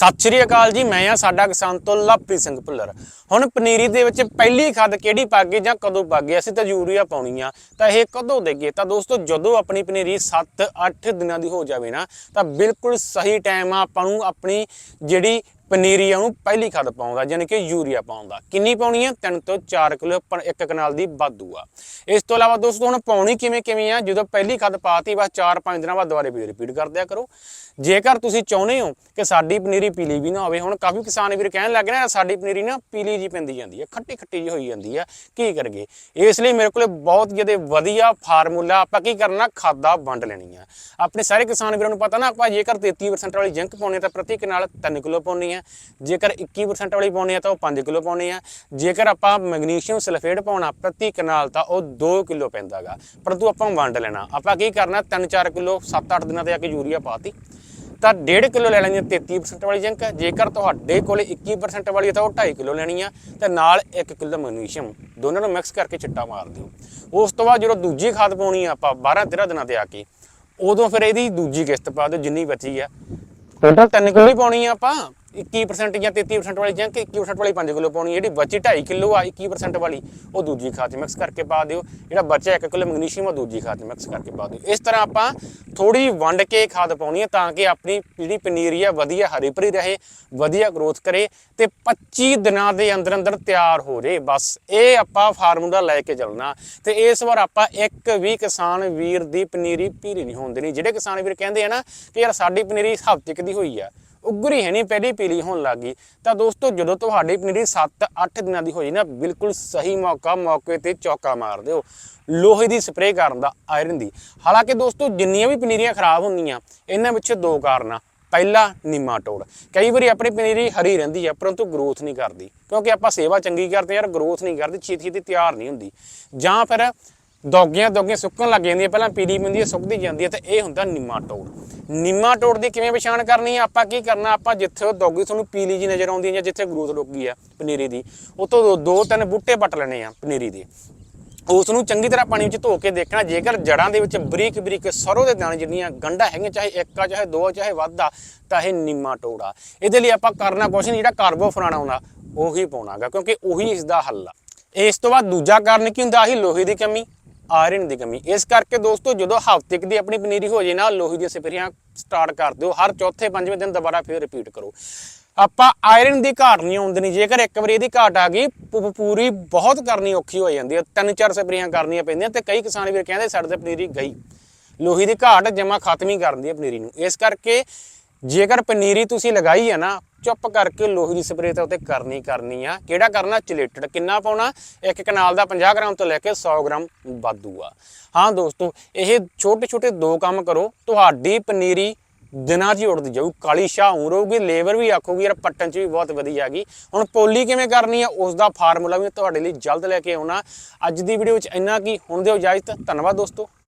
ਸਤਿ ਸ਼੍ਰੀ ਅਕਾਲ ਜੀ, ਮੈਂ ਆ ਸਾਡਾ ਕਿਸਾਨ ਤੋਂ ਲਵਪ੍ਰੀਤ ਸਿੰਘ ਭੁੱਲਰ। ਹੁਣ ਪਨੀਰੀ ਦੇ ਵਿੱਚ ਪਹਿਲੀ ਖਾਦ ਕਿਹੜੀ ਪਾਗੇ ਜਾਂ ਕਦੋਂ ਪਾਗੇ ਅਸੀਂ ਤਾਂ ਯੂਰੀਆ ਪਾਉਣੀ ਆ, ਤਾਂ ਇਹ ਕਦੋਂ ਦੇਗੇ? ਤਾਂ ਦੋਸਤੋ, ਜਦੋਂ ਆਪਣੀ ਪਨੀਰੀ 7-8 ਦਿਨਾਂ ਦੀ ਹੋ ਜਾਵੇ ਨਾ, ਤਾਂ ਬਿਲਕੁਲ ਸਹੀ ਟਾਈਮ ਆ, ਆਪਾਂ ਨੂੰ ਆਪਣੀ ਜਿਹੜੀ ਪਨੀਰੀ ਨੂੰ ਪਹਿਲੀ ਖਾਦ ਪਾਉਂਦਾ ਯਾਨੀ ਕਿ ਯੂਰੀਆ ਪਾਉਂਦਾ। ਕਿੰਨੀ ਪਾਉਣੀ ਹੈ 3 ਤੋਂ 4 ਕਿਲੋ ਪਰ ਇੱਕ ਕਨਾਲ ਦੀ ਵਾਧੂ ਆ। ਇਸ ਤੋਂ ਇਲਾਵਾ ਦੋਸਤੋ, ਹੁਣ ਪਾਉਣੀ ਕਿਵੇਂ ਕਿਵੇਂ ਆ? ਜਦੋਂ ਪਹਿਲੀ ਖਾਦ ਪਾਤੀ, ਬਸ 4-5 ਦਿਨਾਂ ਬਾਅਦ ਦੁਬਾਰੇ ਵੀ ਰਿਪੀਟ ਕਰ ਦਿਆ ਕਰੋ। ਜੇਕਰ ਤੁਸੀਂ ਚਾਹੁੰਦੇ ਹੋ ਕਿ ਸਾਡੀ ਪਨੀਰੀ ਪੀਲੀ ਵੀ ਨਾ ਹੋਵੇ, ਹੁਣ ਕਾਫੀ ਕਿਸਾਨ ਵੀਰ ਕਹਿਣ ਲੱਗ ਨਾ ਸਾਡੀ ਪਨੀਰੀ ਨਾ ਪੀਲੀ ਜੀ ਪੈਂਦੀ ਜਾਂਦੀ ਹੈ ਖੱਟੀ ਖੱਟੀ ਜੀ ਹੋਈ ਜਾਂਦੀ ਹੈ ਕੀ ਕਰਗੇ ਇਸ ਲਈ ਮੇਰੇ ਕੋਲੇ ਬਹੁਤ ਜਿਹਦੇ ਵਧੀਆ ਫਾਰਮੂਲਾ, ਆਪਾਂ ਕੀ ਕਰਨਾ? ਖਾਦਾ ਵੰਡ ਲੈਣੀ ਆ ਆਪਣੇ ਸਾਰੇ ਕਿਸਾਨ ਵੀਰਾਂ ਨੂੰ ਪਤਾ ਨਾ, ਆਪਾਂ ਜੇਕਰ 33% ਵਾਲੀ ਜਿੰਕ ਪਾਉਣੀ ਤਾਂ ਪ੍ਰਤੀ ਕਨਾਲ 3 ਕਿਲੋ ਪਾਉਣੀ ਆ ਜੇਕਰ 21% ਵਾਲੀ ਪਾਉਣੀ ਆ ਤਾਂ ਉਹ 5 ਕਿਲੋ ਪਾਉਣੀ ਆ। ਜੇਕਰ ਆਪਾਂ ਮੈਗਨੀਸ਼ੀਅਮ ਸਲਫੇਟ ਪਾਉਣਾ ਪ੍ਰਤੀ ਕਨਾਲ ਤਾਂ ਉਹ 2 ਕਿਲੋ ਪੈਂਦਾਗਾ। ਪਰੰਤੂ ਆਪਾਂ ਵੰਡ ਲੈਣਾ। ਆਪਾਂ ਕੀ ਕਰਨਾ 3-4 ਕਿਲੋ 7-8 ਦਿਨਾਂ ਤੇ ਆ ਕੇ ਯੂਰੀਆ ਪਾਤੀ। ਤਾਂ 1.5 ਕਿਲੋ ਲੈ ਲੈਣੀ ਹੈ 33% ਵਾਲੀ ਜ਼ਿੰਕ ਜੇਕਰ ਤੁਹਾਡੇ ਕੋਲੇ 21% ਵਾਲੀ ਤਾਂ ਉਹ 2.5 ਕਿਲੋ ਲੈਣੀ ਆ। ਤੇ ਨਾਲ 1 ਕਿਲੋ ਮੈਗਨੀਸ਼ੀਅਮ। ਦੋਨਾਂ ਨੂੰ ਮਿਕਸ ਕਰਕੇ ਚਿੱਟਾ ਮਾਰ ਦਿਓ। ਉਸ ਤੋਂ ਬਾਅਦ ਜਦੋਂ ਦੂਜੀ ਖਾਦ ਪਾਉਣੀ ਆ ਆਪਾਂ 12 13 ਦਿਨਾਂ ਤੇ ਆ ਕੇ ਉਦੋਂ ਫਿਰ ਇਹਦੀ ਦੂਜੀ ਕਿਸ਼ਤ ਪਾ ਦਿਓ ਜਿੰਨੀ ਬਚੀ ਆ। ਟੋਟਲ 3 ਕਿਲੋ ਹੀ ਪਾਉਣੀ ਆ ਆਪਾਂ। 21% ਜਾਂ 33% ਵਾਲੀ ਜਾਂ ਕਿ 21% ਵਾਲੀ 5 ਕਿਲੋ ਪਾਉਣੀ, ਜਿਹੜੀ ਬਚੀ 2.5 ਕਿਲੋ ਆ 21% ਵਾਲੀ, ਉਹ ਦੂਜੀ ਖਾਦ 'ਚ ਮਿਕਸ ਕਰਕੇ ਪਾ ਦਿਓ। ਜਿਹੜਾ ਬਚਿਆ 1 ਕਿਲੋ ਮੈਗਨੀਸ਼ੀਅਮ ਉਹ ਦੂਜੀ ਖਾਦ 'ਚ ਮਿਕਸ ਕਰਕੇ ਪਾ ਦਿਓ। ਇਸ ਤਰ੍ਹਾਂ ਆਪਾਂ ਥੋੜੀ ਵੰਡ ਕੇ ਖਾਦ ਪਾਉਣੀ ਹੈ ਤਾਂ ਕਿ ਆਪਣੀ ਜਿਹੜੀ ਪਨੀਰੀ ਆ, ਵਧੀਆ ਹਰੀ ਭਰੀ ਰਹੇ, ਵਧੀਆ ਗਰੋਥ ਕਰੇ ਤੇ 25 ਦਿਨਾਂ ਦੇ ਅੰਦਰ ਅੰਦਰ ਤਿਆਰ ਹੋ ਜੇ। ਬਸ ਇਹ ਆਪਾਂ ਫਾਰਮੂਲਾ ਲੈ ਕੇ ਚੱਲਣਾ। ਤੇ ਇਸ ਵਾਰ ਆਪਾਂ ਇੱਕ ਵੀ ਕਿਸਾਨ ਵੀਰ ਦੀ ਪਨੀਰੀ ਪੀਰੀ ਨਹੀਂ ਹੋਣ ਦੇਣੀ। ਜਿਹੜੇ ਕਿਸਾਨ ਵੀਰ ਕਹਿੰਦੇ ਆ ਨਾ ਕਿ ਯਾਰ ਸਾਡੀ ਪਨੀਰੀ ਹਫ਼ਤੇ ਦੀ ਹੋਈ ਆ ਉਗਰੀ ਹੈ ਨਹੀਂ ਪਹਿਲੀ ਪੀਲੀ ਹੋਣ ਲੱਗੀ ਤਾਂ ਦੋਸਤੋ, ਜਦੋਂ ਤੁਹਾਡੀ ਪਨੀਰੀ 7-8 ਦਿਨਾਂ ਦੀ ਹੋਈ ਨਾ, ਬਿਲਕੁਲ ਸਹੀ ਮੌਕਾ, ਮੌਕੇ ਤੇ ਚੌਕਾ ਮਾਰ ਦਿਓ। ਲੋਹੇ ਦੀ ਸਪਰੇਅ ਕਰਨ ਦਾ ਆਇਰਨ ਦੀ। ਹਾਲਾਂਕਿ ਦੋਸਤੋ, ਜਿੰਨੀਆਂ ਵੀ ਪਨੀਰੀਆਂ ਖਰਾਬ ਹੁੰਦੀਆਂ, ਇਹਨਾਂ ਵਿੱਚ ਦੋ ਕਾਰਨ ਆ। ਪਹਿਲਾ ਨਿਮਾਟੋਡ ਕਈ ਵਾਰੀ ਆਪਣੀ ਪਨੀਰੀ ਹਰੀ ਰਹਿੰਦੀ ਆ, ਪਰੰਤੂ ਗਰੋਥ ਨਹੀਂ ਕਰਦੀ। ਕਿਉਂਕਿ ਆਪਾਂ ਸੇਵਾ ਚੰਗੀ ਕਰਦੇ ਯਾਰ ਗਰੋਥ ਨਹੀਂ ਕਰਦੀ ਛੇਤੀ ਛੇਤੀ ਤਿਆਰ ਨਹੀਂ ਹੁੰਦੀ। ਜਾਂ ਫਿਰ ਦੌਗੀਆਂ ਦੋਗੀਆਂ ਸੁੱਕਣ ਲੱਗ ਜਾਂਦੀਆਂ, ਪਹਿਲਾਂ ਪੀਲੀ ਪੈਂਦੀ ਹੈ ਸੁੱਕਦੀ ਜਾਂਦੀ ਹੈ ਤੇ ਇਹ ਹੁੰਦਾ ਨਿਮਾਟੋਡ ਨਿਮਾਟੋਡ ਦੀ ਕਿਵੇਂ ਪਛਾਣ ਕਰਨੀ ਹੈ? ਆਪਾਂ ਕੀ ਕਰਨਾ? ਆਪਾਂ ਜਿੱਥੇ ਉਹ ਦੋਗੀ ਤੁਹਾਨੂੰ ਪੀਲੀ ਜੀ ਨਜ਼ਰ ਆਉਂਦੀ ਹੈ ਜਾਂ ਜਿੱਥੇ ਗਰੋਥ ਰੁਕ ਆ ਪਨੀਰੀ ਦੀ ਉਤੋਂ ਦੋ- ਦੋ ਤਿੰਨ ਬੂਟੇ ਪੱਟ ਲੈਣੇ ਆ ਪਨੀਰੀ ਦੇ। ਉਸ ਨੂੰ ਚੰਗੀ ਤਰ੍ਹਾਂ ਪਾਣੀ ਵਿੱਚ ਧੋ ਕੇ ਦੇਖਣਾ, ਜੇਕਰ ਜੜਾਂ ਦੇ ਵਿੱਚ ਬਰੀਕ ਬਰੀਕ ਸਰੋਂ ਦੇ ਦਾਣੇ ਜਿੰਨੀਆਂ ਗੰਢਾਂ ਹੈਗੀਆਂ, ਚਾਹੇ ਇੱਕ ਆ, ਚਾਹੇ ਦੋ ਆ, ਚਾਹੇ ਵੱਧ ਆ, ਤਾਂ ਇਹ ਨਿਮਾਟੋਡ ਆ। ਇਹਦੇ ਲਈ ਆਪਾਂ ਕਰਨਾ ਕੁਛ ਨਹੀਂ, ਜਿਹੜਾ ਕਾਰਬੋਫਰਾਨ ਆਉਂਦਾ ਉਹੀ ਪਾਉਣਾਗਾ, ਕਿਉਂਕਿ ਉਹੀ ਇਸ ਦਾ ਹੱਲ ਆ। ਇਸ ਤੋਂ ਬਾਅਦ ਦੂਜਾ ਕਾਰਨ ਕੀ ਹੁੰਦਾ? ਆਹੀ ਲੋਹੇ ਦੀ ਕਮੀ। ਆਇਰਨ ਦੀ ਕਮੀ। ਇਸ ਕਰਕੇ ਦੋਸਤੋ, ਜਦੋਂ ਹਫ਼ਤੇ ਕੁ ਦੀ ਆਪਣੀ ਪਨੀਰੀ ਹੋ ਜੇ ਨਾ, ਲੋਹੀ ਦੀਆਂ ਸਪਰੇਆਂ ਸਟਾਰਟ ਕਰ ਦਿਓ। ਹਰ ਚੌਥੇ ਪੰਜਵੇਂ ਦਿਨ ਦੁਬਾਰਾ ਫਿਰ ਰਿਪੀਟ ਕਰੋ। ਆਪਾਂ ਆਇਰਨ ਦੀ ਘਾਟ ਨਹੀਂ ਆਉਂਦੀ ਨਹੀਂ ਜੇਕਰ ਇੱਕ ਵਾਰੀ ਇਹਦੀ ਘਾਟ ਆ ਗਈ ਪੂਰੀ ਬਹੁਤ ਕਰਨੀ ਔਖੀ ਹੋ ਜਾਂਦੀ ਹੈ। ਤਿੰਨ ਚਾਰ ਸਪਰੇਆਂ ਕਰਨੀਆਂ ਪੈਂਦੀਆਂ ਤੇ ਕਈ ਕਿਸਾਨ ਵੀਰ ਕਹਿੰਦੇ ਸਾਡੇ ਤੇ ਪਨੀਰੀ ਗਈ। ਲੋਹੀ ਦੀ ਘਾਟ ਜਮਾ ਖਤਮ ਹੀ ਕਰਦੀ ਹੈ ਪਨੀਰੀ ਨੂੰ। ਇਸ ਕਰਕੇ ਜੇਕਰ ਪਨੀਰੀ ਤੁਸੀਂ ਲਗਾਈ ਹੈ ਨਾ ਚੁੱਪ ਕਰਕੇ ਲੋਹੇ ਦੀ ਸਪਰੇਅ ਤਾਂ ਉੱਤੇ ਕਰਨੀ ਕਰਨੀ ਆ। ਕਿਹੜਾ ਕਰਨਾ? ਚਿਲੇਟਡ ਕਿੰਨਾ ਪਾਉਣਾ? ਇੱਕ ਕਨਾਲ ਦਾ 50 ਗ੍ਰਾਮ ਤੋਂ ਲੈ ਕੇ 100 ਗ੍ਰਾਮ ਵਾਧੂ ਆ। ਹਾਂ ਦੋਸਤੋ, ਇਹ ਛੋਟੇ ਛੋਟੇ ਦੋ ਕੰਮ ਕਰੋ। ਤੁਹਾਡੀ ਪਨੀਰੀ ਦਿਨਾਂ 'ਚ ਹੀ ਉੜਦੀ ਜਾਊ। ਕਾਲੀ ਸ਼ਾਹ ਹੋ ਰਹੂਗੀ, ਲੇਬਰ ਵੀ ਆਖੂਗੀ, ਯਾਰ ਪੱਟਣ 'ਚ ਵੀ ਬਹੁਤ ਵਧੀਆ ਗਈ ਹੁਣ ਪੋਲੀ ਕਿਵੇਂ ਕਰਨੀ ਆ? ਉਸ ਦਾ ਫਾਰਮੂਲਾ ਵੀ ਤੁਹਾਡੇ ਲਈ ਜਲਦ ਲੈ ਕੇ ਆਉਣਾ। ਅੱਜ ਦੀ ਵੀਡੀਓ ਵਿੱਚ ਇੰਨਾ ਕੀ। ਹੁਣ ਦਿਓ ਇਜਾਜ਼ਤ। ਧੰਨਵਾਦ ਦੋਸਤੋ।